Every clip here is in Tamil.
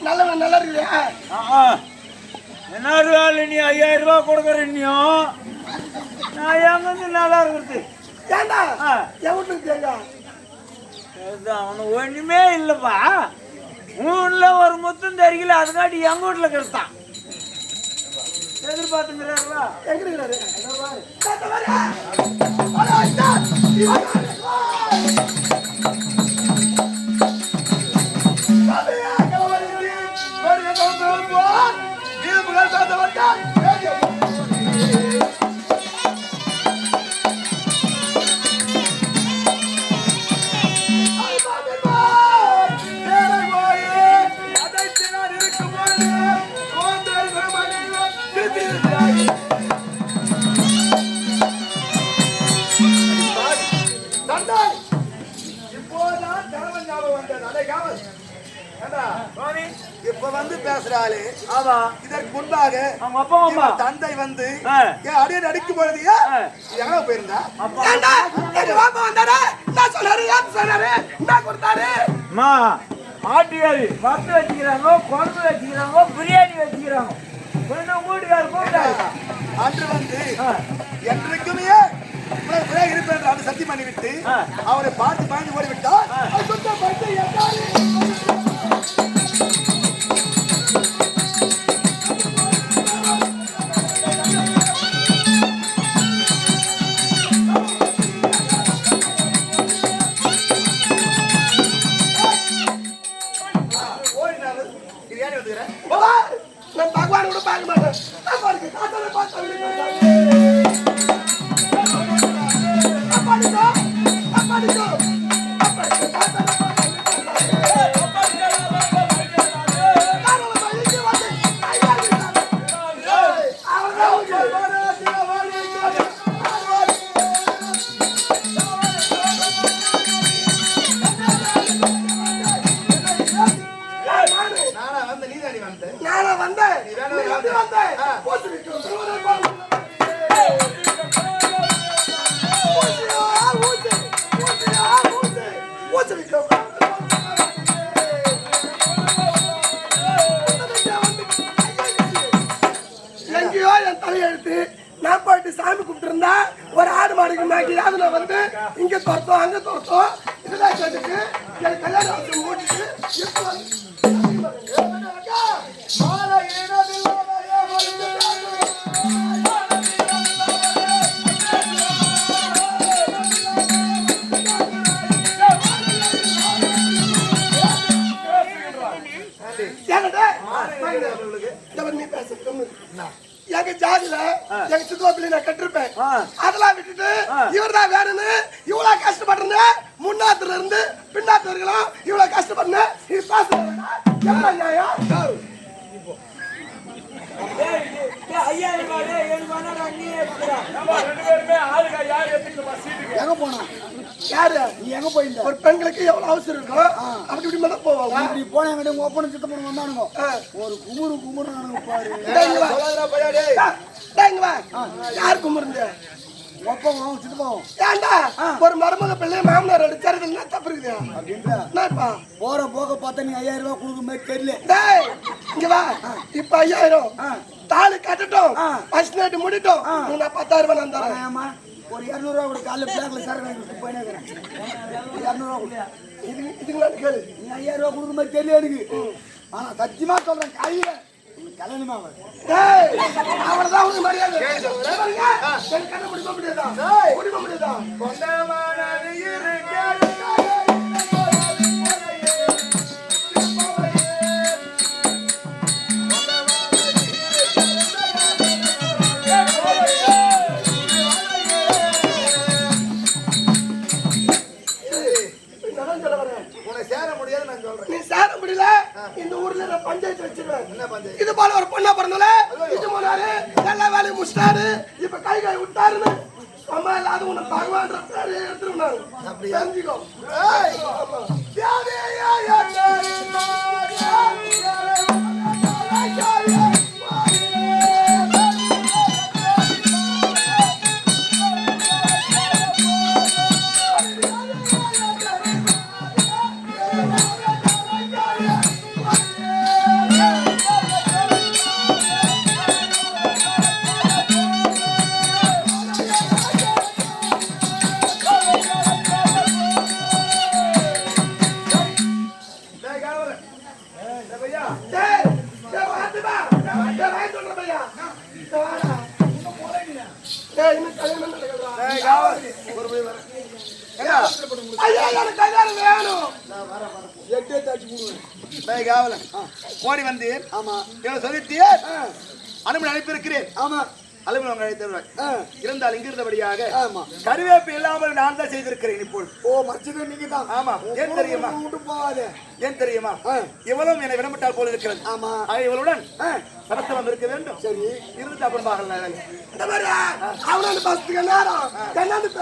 நல்லவன் நல்லா இருக்குதா ஆ என்ன வேலை நீ ஐயாயிரம் ரூபாய் கொடுக்குற நீயும் நான் எங்கிருந்து நல்லா இருக்கிறது ஏண்டா. என் வீட்டுக்கு அதுதான் அவனுக்கு ஒண்ணுமே இல்லைப்பா. ஊர்ல ஒரு முத்தம் தெரியல அதுக்காட்டி எங்க வீட்டுல கிடைத்தான் எதிர்பார்த்துங்கிறாரா எங்க இருக்கிறாரு? இதற்கு முன்பாக தந்தை வந்து அடியை நடிக்கும் பொழுது. எங்க போயிருந்தா வாப்பா வந்தாரா? சொன்னாரு? ஏன் சொன்னாரு? கொடுத்தாரு? வச்சுக்கிறாங்க குழம்பு வச்சுக்கிறாங்க பிரியாணி வச்சுக்கிறாங்க கொஞ்சம் வீட்டுக்காரர் கூப்பிட்டாரு அன்று வந்து. என்றைக்குமே இருப்பேன் என்று சத்தியம் பண்ணிவிட்டு ஆ. அவனை பார்த்து பாய்ந்து ஓடிவிட்டால் அது எங்க சித்துவா பிள்ளை நான் கட்டிருப்பேன். அதெல்லாம் விட்டுட்டு இவர்தான் வேணும்னு இவ்வளவு கஷ்டப்படுறேன்னு முன்னாத்துல இருந்து பின்னாத்துல இருக்கலாம் இவ்வளவு கஷ்டப்படுறேன்னு இது நியாயம். இருக்கிறான் எங்க போனா? யாரு? நீ எங்க போயிருந்த? ஒரு பெண்களுக்கு எவ்வளவு அவசரம் இருக்கும் அப்படி இப்படி மட்டும் போவாங்க இப்படி போன எங்கிட்ட உங்க ஒப்பனை சித்த பண்ண வந்தானுங்க. ஒரு குமுறு குமுறு பாரு யார் கும்பிருந்து ஒப்பம் வாங்க சித்தப்பாவும் ஏன்டா ஒரு மருமக பிள்ளை மாமனார் அடிச்சாரு என்ன தப்பு இருக்குது? அப்படின்ற. போற போக பார்த்தா நீ ஐயாயிரம் ரூபாய் கொடுக்க மாதிரி தெரியல. டேய் இங்க வா. இப்ப ஐயாயிரம். தாலி கட்டட்டும். ஃபர்ஸ்ட் நைட் முடிட்டோம். நான் பத்தாயிரம் ரூபாய் நான் தரேன். ஒரு இரநூறுவா கூட காலைல பிளாக்ல சார் வாங்கி போயினே இருக்கிறேன். இரநூறுவா கொடு. இது இதுக்கு நான் கேளு. நீ ஐயாயிரம் ரூபாய் கொடுக்க மாதிரி தெரியல எனக்கு. ஆனா சத்தியமா சொல்றேன் கையில. கல்யாணமா அவ்வளவுதான் உனக்கு மரியாதை. கண்ணை முடிக்க முடியாதா? முடிக்க முடியாதா? இருக்க. நான் சொல்ல வரேன் உன்னை சேர முடியாது நான் சொல்றேன் நீ சேர முடியல இந்த ஊர்ல நான் பஞ்சாயத்து வச்சிருவேன் என்ன பஞ்சாயத்து? இது போல ஒரு பொண்ணா பிறந்தால இது போனாரு எல்லா வேலையும் முடிச்சிட்டாரு இப்ப விட்டாருன்னு அம்மா இல்லாத உன்னை பகவான்ற பேரு எடுத்துருந்தாரு அப்படியா? தெரிஞ்சுக்கோ. ஓடி வந்து ஆமா. இவனை சொல்லிட்டியே அனுமதி அனுப்பியிருக்கிறேன் ஆமா. அலுவலகம் அழைத்தவர்கள். இருந்தால் இங்கிருந்தபடியாக ஆமா. கருவேப்பு இல்லாமல் நான் தான் செய்திருக்கிறேன் இப்போது. ஓ மச்சது நீங்க தான். ஆமா. ஏன் தெரியுமா? விட்டு போகாத. ஏன் தெரியுமா. இவளும் என்னை விடப்பட்டால் போல இருக்கிறது ஆமா இவளுடன் ஆ, சமத்துவம் இருக்க வேண்டும். சரி. இருந்து அப்புறம் பார்க்கலாம். அவனோட பஸ்ஸுக்கு. என்னன்னு?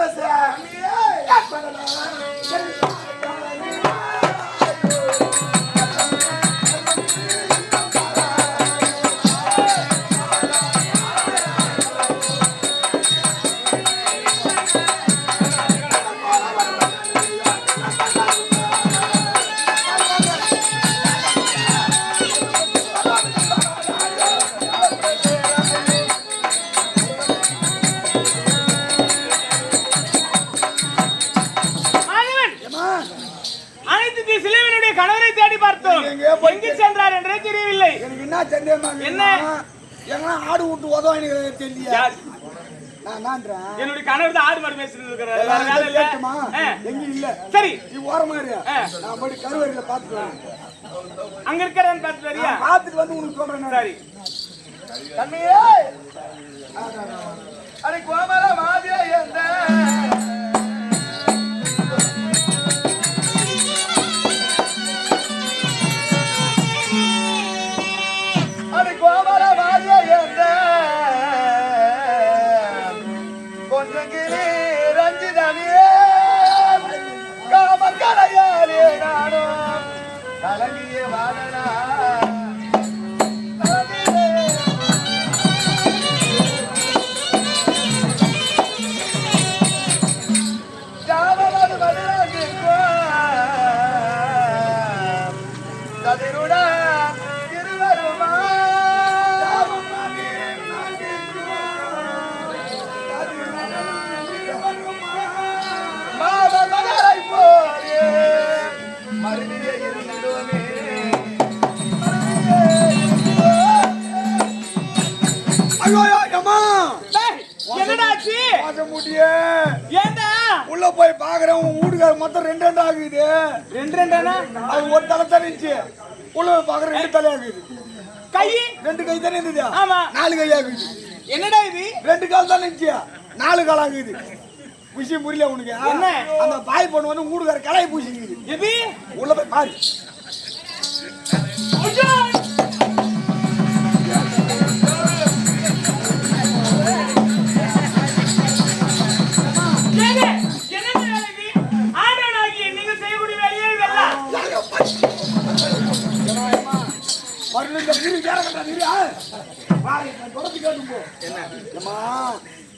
வேலை இல்ல. எங்க சரி. நீ ஓரமா இரு. நான் போய் கருவறையில பாத்துட்டு வரேன் அங்க வரியா நான் பாத்துட்டு வந்து உனக்கு சொல்றேன். சரி. அரை கோமல மாதியா எந்த பாக்க முடியே ஏண்டா? உள்ள போய் பாக்குறேன் உன் வீட்டுக்கார மொத்தம் ரெண்டு ரெண்டு ஆகுது. ரெண்டு ரெண்டானா? அது ஒரு தலை தான் இருந்துச்சு. உள்ள போய் பாக்குறேன் ரெண்டு தலை ஆகுது. கை? ரெண்டு கை தானே இருந்தது. ஆமா. நாலு கை ஆகுது. என்னடா இது? ரெண்டு கால் தான் இருந்துச்சு. நாலு கால் ஆகுது. விஷயம் புரியல உனக்கு. என்ன? அந்த பாய் பொண்ணு வந்து வீடுகார கலையை பூசிக்குது. எது உள்ள போய் பாரு. வீடு வேற வீடு தொடர்ந்து கேட்டு போ.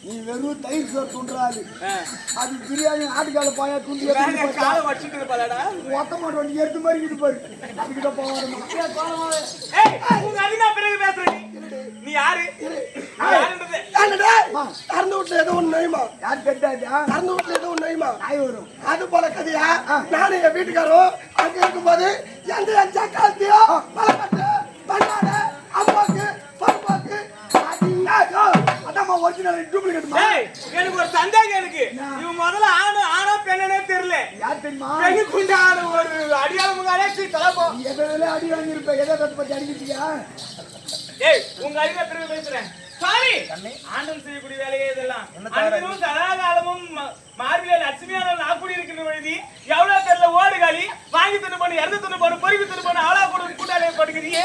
நீ வெறும் தயிர் சோறு துண்டுறாது அது. பிரியாணி ஆட்டுக்கால பாயா துண்டு காலை வச்சுட்டு இருப்பாளாடா? ஒத்த மாட்டு வண்டி எடுத்து மாதிரி இது பாரு அதுக்கிட்ட போவாருமா பிறகு பேசுற நீ. நீ யாரு? திறந்த வீட்டுல ஏதோ ஒண்ணு நோயுமா யார் கட்டாதா திறந்த வீட்டுல ஏதோ ஒண்ணு நோயுமா நாய் வரும். அது போல கதையா? நானும் என் வீட்டுக்காரும் அங்க இருக்கும்போது எந்த என் சக்காலத்தையோ பண்ணாட அம்மாக்கு பருப்பாக்கு அதாம்மா ஒரிஜினல் டூப்ளிகேட்மா ஏய், எனக்கு ஒரு சந்தேகம் இருக்கு. இவன் முதல்ல ஆணு ஆனா பெண்ணனே தெரியல. யார் தெரியுமா? பெண்ணு குண்டான ஒரு அடியாளம் அழைச்சி தலைப்போ. நீ எதில் அடி வாங்கியிருப்ப. எதை பத்தி அடிக்கிட்டியா ஏய் உங்க அறிவை பிறகு பேசுறேன் சாமி ஆண்டன் செய்யக்கூடிய வேலையே இதெல்லாம். அன்பிலும் சதாகாலமும் மார்பிலே லட்சுமியான நாக்குடி இருக்கின்ற பொழுது எவ்வளவு பேர்ல ஓடுகாலி வாங்கி தின்னு பண்ணு இறந்து தின்னு பண்ணு பொறுக்கி தின்னு பண்ணு அவளா கூட கூட்டாளியை படுக்கிறீங்க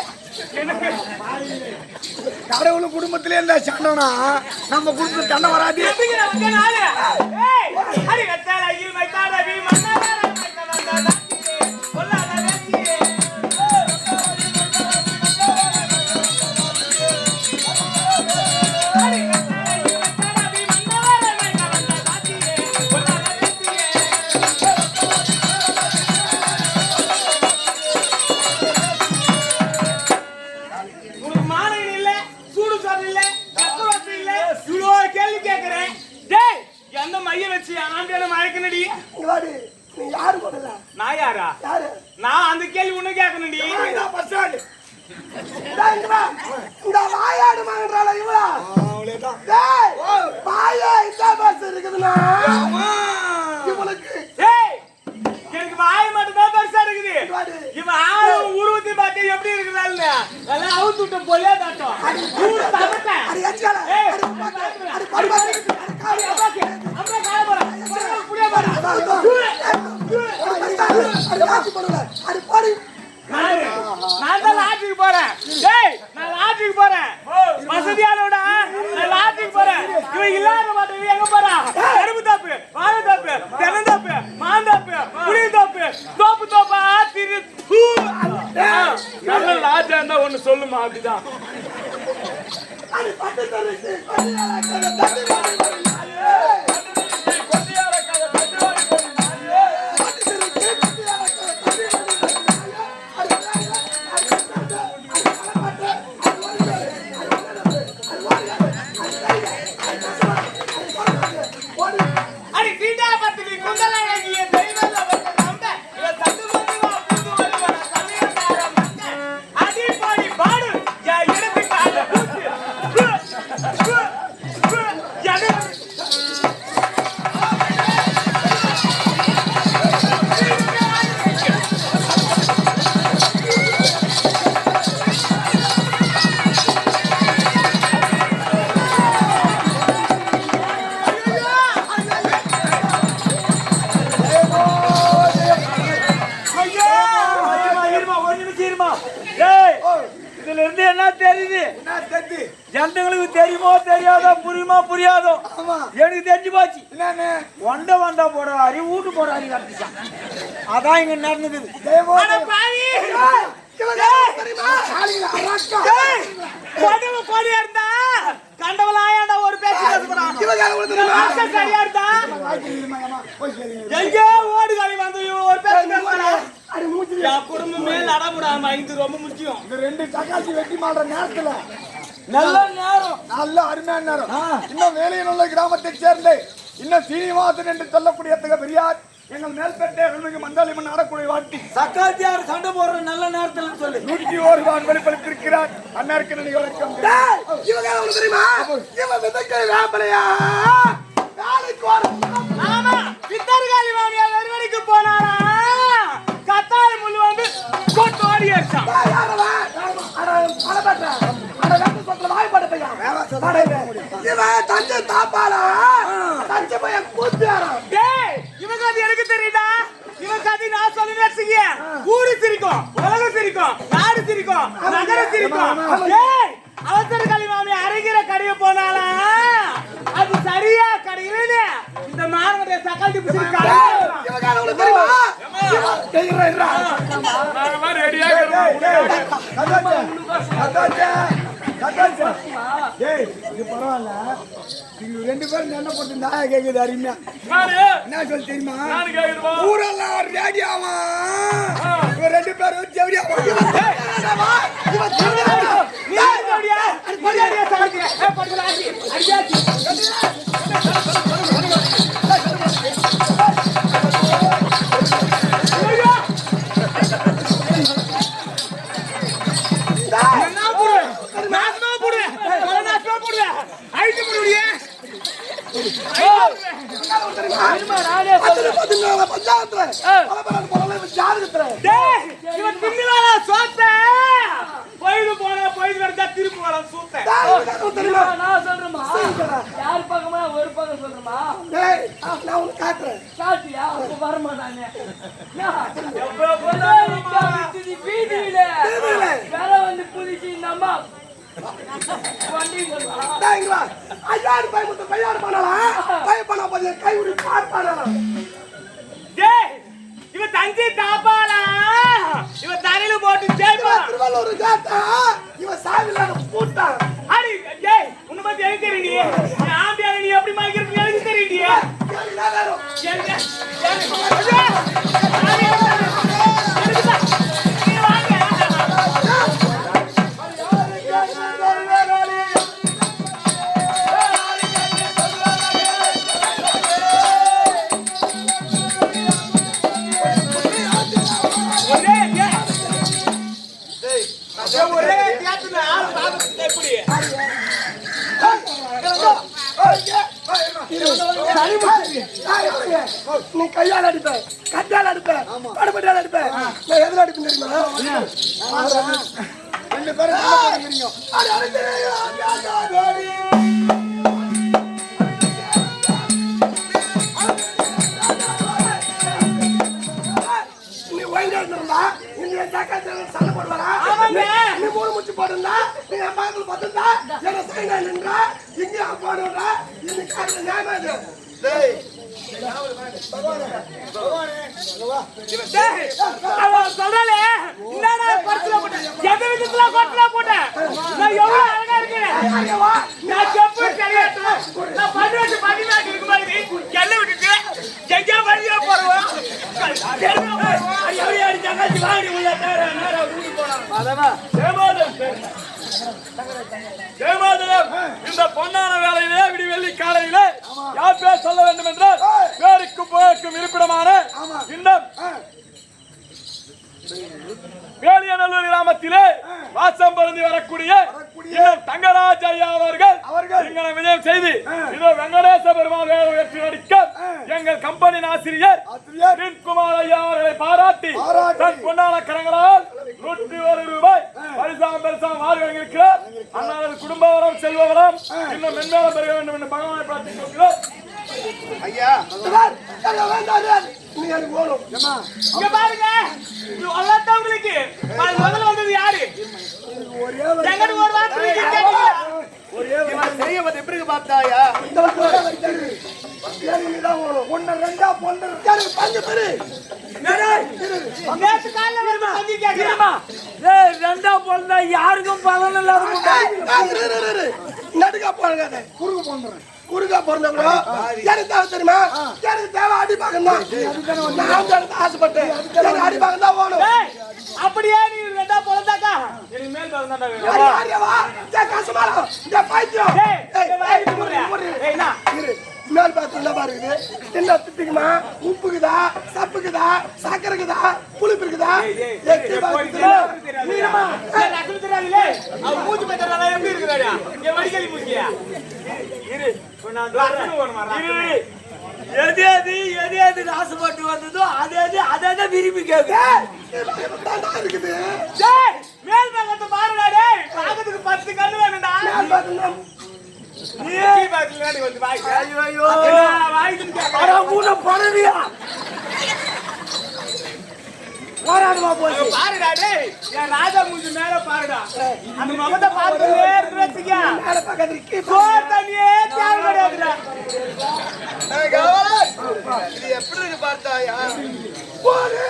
கடவுள் குடும்பத்திலே இருந்தா சண்டைனா நம்ம குடும்பத்துல சண்டை வராது? ஏய், அடி வெத்தால ஐயில் மைத்தாட இருக்குதுன்னா இவளுக்கு எனக்கு வாய் மட்டும் தான் பெருசா இருக்குது. இவன் ஆளு உருவத்தை பார்த்து எப்படி இருக்குதான்னு எல்லாம் அவுத்து விட்ட பொல்லே தாட்டம் ஊரு தவட்டேன் அடி அச்சால ஏய், அடி பாக்க அடி படி பாக்க அடி காரி அப்பாக்கு, அப்புறம் காய போறேன். போறேன், புளிய போறேன். அடி காசி பண்ணுல அடி பாடி நானு, நான் தான் லாட்ஜுக்கு போறேன் டேய் நான் லாட்ஜுக்கு போறேன் வசதியானவடா நான் லாட்ஜுக்கு போறேன் இவன் இல்லாத மாட்டேன் எங்க போறான் கரும்பு தாப்பு வாழை தாப்பு தென்னந்தாப்பு மாந்தாப்பு புளிய தாப்பு தோப்பு தோப்பா திரு தூ. ஆ, நல்ல லாட்ஜா இருந்தா ஒண்ணு சொல்லுமா தெரியுது. என்ன தெரியுது. ஜனங்களுக்கு தெரியுமோ தெரியாதோ புரியுமோ புரியாதோ? ஆமா. எனக்கு தெரிஞ்சு போச்சு. ஒண்ட வந்தா போறாரி வீட்டு போறாரி கட்டிச்சான் அதான் இங்க நடந்தது. கொடியா இருந்தா கண்டவலாயாண்டா ஒரு பேச்சு சரியா இருந்தா? எங்கே ஓடு காலி வந்து இவன் ஒரு பேச்சு அடி மூஞ்சி என் குடும்பமே நடமுடாம இது ரொம்ப முக்கியம். இந்த ரெண்டு தக்காளி வெட்டி மாடுற நேரத்துல நல்ல நேரம். நல்ல அருமையான நேரம். இன்னும் வேலையில் உள்ள கிராமத்தைச் சேர்ந்து இன்னும் சீனிவாசன் என்று சொல்லக்கூடிய பெரியார் எங்கள் மேல்பேட்டை அருள்மிகு மந்தாளிமன் ஆடக்கூடிய வாட்டி சக்காத்தியார் சண்டை போடுற நல்ல நேரத்துல சொல்லு. நூற்றி ஒரு வான் வெளிப்படுத்திருக்கிறார். அன்னாருக்கு நன்றி வணக்கம். இவங்க தெரியுமா? இவன் விதைக்கிற வேப்பலையா வேலைக்கு வரும் ஆமா பித்தர்காலி மாமியா வெறுவடிக்கு போனாரா? சொத்துல வந்து பையன். அட, இவன் தஞ்சை தாப்பாளா தஞ்சை பையன் கூத்தியாரான் டேய் இவன் கதை எனக்கு தெரியுதா இவன் கதை நான் சொல்லி வச்சுக்கிய ஊரு சிரிக்கும் உலகம் சிரிக்கும் நாடு சிரிக்கும் நகரம் சிரிக்கும். அவசர கல்வி மாமி அரைகிற கடையை போனாலா அது சரியா கடையில இந்த மார்க்கெட்டை சக்கால் டிப்பு டேய், இது பரவாயில்ல இது ரெண்டு பேரும் என்ன போட்டு நாயா கேக்குது அருமையா என்ன சொல்லி தெரியுமா ஊரெல்லாம் ரேடியாவா ரெண்டு பேரும் ஜெவடியாவா இவன் போயிடு போன போயிடு வரதா திருப்பி வர சூத்த நான் சொல்றேமா யார் பக்கமா ஒரு பக்கம் சொல்றேமா டேய், நான் உனக்கு காட்டுறேன் காட்டியா அப்ப வர வீதியில வந்து புதிச்சு இந்த அம்மா வண்டி சொல்றா மட்டும் கையாறு பண்ணலாம் பை பண்ண போது கை விடி பார்ப்பானா டேய் இவன் தஞ்சி தாப்பாளா இவன் தரையில போட்டு ஜெயிப்பா திருவள்ளூர் ஜாத்தா. இவன் சாவில அடி டேய் உன்னை பத்தி எனக்கு தெரியும் நீ. ஆம்பியால நீ எப்படி மாய்க்கிறது எனக்கு தெரியும் என்ன ஆமாங்க. நீ மூணு முச்சு போடுந்தா நீ என் பக்கத்துல பார்த்துருந்தா என்ன சைனா நின்றா இங்கே போடுறா காரியம் நியாயமா இது? டேய், என்னடா எந்த விதத்துல பர்சுல போட்டேன் நான் எவ்வளவு அழகா இருக்கேன். நான் செப்பு சரியாட்டு. நான் பன்னிரெண்டு, பதினாறு இருக்கு மாதிரி எண்ணெய் விட்டுட்டு, எங்கேயோ வழியா போறோம். எப்படி அடிச்சாங்க? உள்ள நேரா, நேரா ஊருக்கு போனான். ஜெயமாதவன் இந்த பொன்னான வேலையிலே விடிவெள்ளி காலையிலே யார் பேர் சொல்ல வேண்டும் என்றால் பேருக்கு போக்கும் இருப்பிடமான இன்னும் வேலியநல்லூர் கிராமத்திலே வாசம் பொருந்தி வரக்கூடிய தங்கராஜ் ஐயா அவர்கள் அவர்கள். எங்களை விஜயம் செய்து இதோ வெங்கடேச பெருமாள் வேலை உயர்த்தி நடிக்க எங்கள் கம்பெனியின் ஆசிரியர் குமார் ஐயா அவர்களை பாராட்டி. தன் பொன்னான கரங்களால் நூற்றி ஒரு ரூபாய் பரிசாம் பரிசாம் வாரி வழங்கியிருக்கிறார். அண்ணாவது குடும்ப வரம் செல்வ வரம் இன்னும் மென்மேலும் பெருக வேண்டும் என்று பகவானை பிரார்த்திக்கிறோம். ஐயா பாருங்க. இது அவ்வளவுதான் உங்களுக்கு. முதல்ல வந்தது யாரு? ஒரே ஒரு எங்கிட்ட ஒரு வார்த்தை செய்யவது எப்படி பார்த்தாயா. ஒண்ணு, ரெண்டா, பொண்ணு, பங்கு பெரு. நேத்து காலைல வந்து பந்தி கேட்கிறேன். நடுக்கா போறாங்க குறுக்கு போந்துறேன் குறுக்கா பிறந்தவங்க எனக்கு தேவை தெரியுமா? எனக்கு தேவை? அடிப்பாக்கம் தான் நான் ஆசைப்பட்டேன். எனக்கு அடிப்பாக்கம் தான் போகணும் அப்படியே நீ ரெண்டா பிறந்தாக்கா எனக்கு மேல் காசுமாரா? ஏய், பைத்தியம். மேல் பார்த்து என்ன பாருங்க என்ன திட்டுக்குமா? உப்புக்குதா? சப்புக்குதா? சக்கரை இருக்குதா புளிப்பு இருக்குதா? அவன் மூஞ்சி பத்திரம்லாம் எப்படி இருக்குதாடா? வடிகலி மூஞ்சியா? இரு? எது எது எது எது ஆசைப்பட்டு வந்ததோ அது எது அதை தான் விரும்பி கேட்க மேல் பக்கத்தை பாருடா, டேய். பார்க்கறதுக்கு பத்து கண்ணு வேணும்டா. நீ வந்து வாய். ஐயோ என்ன வாய்க்குன்னு கேட்கற? அட மூணு பணவியா போராடுமா போய் இங்க பாருடா, டேய். என் ராஜா மூஞ்சி மேல பாருடா. அந்த முகத்தை இருக்கிற வச்சுக்க. மேல பக்கத்துல சோறு தண்ணியே தேவை கிடையாதுடா. இது எப்படி இருக்கு பார்த்தாயா போடு,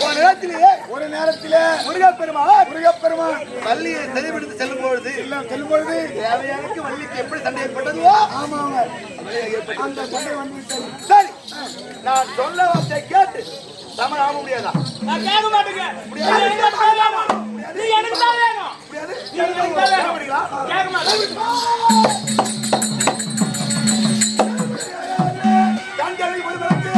ஒரு நேரத்திலே ஒரு நேரத்திலே முருகப்பெருமான் முருகப்பெருமான் வள்ளியை தெளிவெடுத்து செல்லும் பொழுது எல்லாம் செல்லும் பொழுது தேவையானுக்கு வள்ளிக்கு எப்படி சண்டை ஏற்பட்டதோ ஆமாங்க. அந்த சண்டை வந்து சரி நான் சொல்ல வார்த்தை கேட்டு சமன் ஆக முடியாதா? நான் கேட்க மாட்டேங்க. நீ எனக்கு தான் வேணும். முடியாது. நீ எனக்கு தான் வேணும். கேட்க மாட்டேன். கண்களை ஒருவருக்கு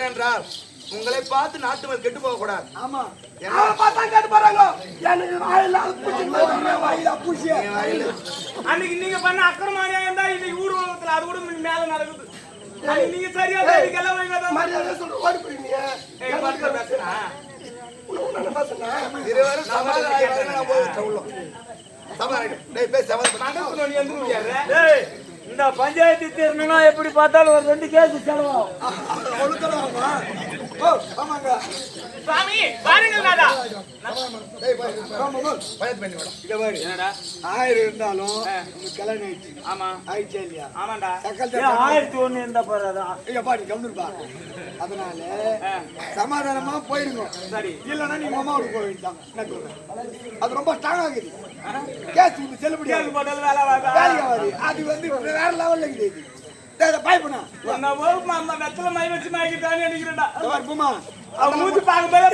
ஏனென்றால் உங்களை பார்த்து நாட்டு மக்கள் கெட்டு போக கூடாது ஆமா அன்னைக்கு நீங்க பண்ண அக்கிரமானியா இருந்தா இன்னைக்கு ஊர் உலகத்துல அது கூட மேல நடக்குது. நீங்க சரியா தான் எல்லாம் நீ இந்த பஞ்சாயத்து தீரணும்னா எப்படி பார்த்தாலும் ஒரு ரெண்டு கேஸ் செலவாகும். விட ஆயிரம் இருந்தாலும் கல்யாணம் ஆயிடுச்சு ஆமா. ஆயிடுச்சா இல்லையா ஆமாண்டா ஆயிரத்தி ஒண்ணு இருந்தா ஐயா பாடி கம்மிருப்பா அதனால சமாதானமா போயிருங்க. சரி. இல்லைன்னா நீ மாமா வீட்டுக்கு போக வேண்டியதான் அது ரொம்ப ஸ்ட்ராங் ஆகுது. கேஸ் ஆகாது அது வந்து வேற லெவல்ல இருக்குது. டேய், இதை பயப்படா உன்னை வகுப்பு அம்மா வெத்தல மை வச்சு மயக்கிட்டான்னு நினைக்கிறேன்டா. இருப்போமா அவன் மூஞ்சி பார்க்கும்போது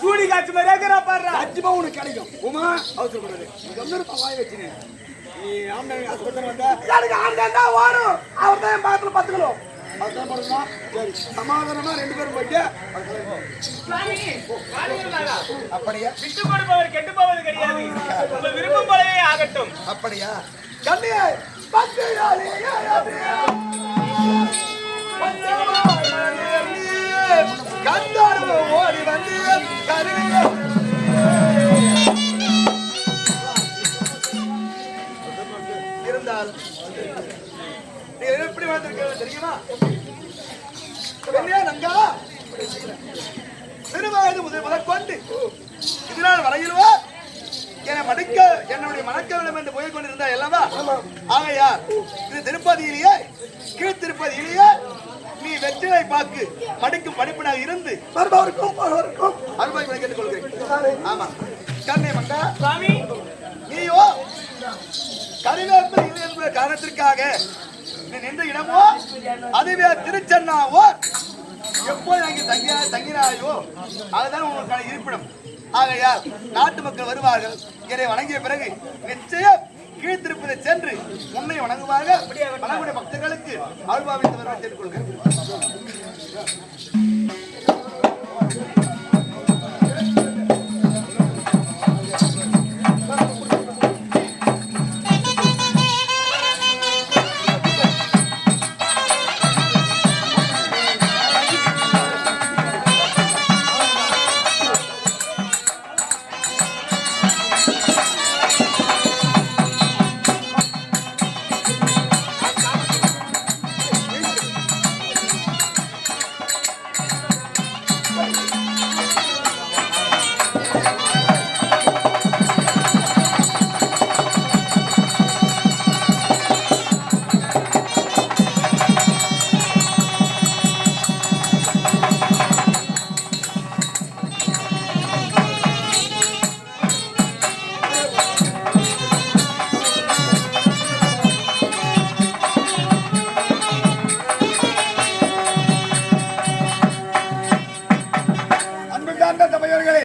சூடி காய்ச்சி மாதிரியே இருக்கிறா பாருடா. அஞ்சுமா உனக்கு கிடைக்கும். உமா கம்மிருப்பா வாய் வச்சுனேன். நீ ஆம்பளை ஆஸ்பத்திரி வந்தா. எனக்கு ஆண்கள் தான் ஓடும். அவர் தான் என் பக்கத்துல சரி. சமாதானமா ரெண்டு பேரும் போயிட்டு அப்படியா? விட்டு கொடுப்பவர் கெட்டு போவது கிடையாது. விருப்பம் போலவே ஆகட்டும். அப்படியா? கண்ணியே ஓடி வந்து கருவியோ இருந்தால் நீ எப்படி வந்திருக்க தெரியுமா பெண்ணே நங்கா சிறுவயது முதல் முதற்கொண்டு இதனால் வரையிலுவா என்னை மடிக்க என்னுடைய மணக்க வேண்டும் என்று போய் கொண்டிருந்தா அல்லவா? ஆகையா இது திருப்பதியிலேயே கீழ் திருப்பதியிலேயே நீ வெற்றிலை பாக்கு மடிக்கும் படிப்பினாக இருந்து வருபவருக்கும் போறவருக்கும் அனுபவங்களை கேட்டுக்கொள்கிறேன். ஆமா. கண்ணே மங்கா சுவாமி நீயோ கருவேற்பு இல்லை என்ற காரணத்திற்காக நீ நின்ற இடமோ அதுவே திருச்சென்னாவோ எப்போது அங்கே தங்கினா தங்கினாயோ அதுதான் உங்களுக்கான இருப்பிடம். ஆகையால் நாட்டு மக்கள் வருவார்கள். இதை வணங்கிய பிறகு நிச்சயம் கீழ்த்திருப்பதை சென்று உன்னை வணங்குவார்கள். வணங்குடைய பக்தர்களுக்கு ஆழ்வாவித்து வருவதை கேட்டுக்கொள்கிறேன்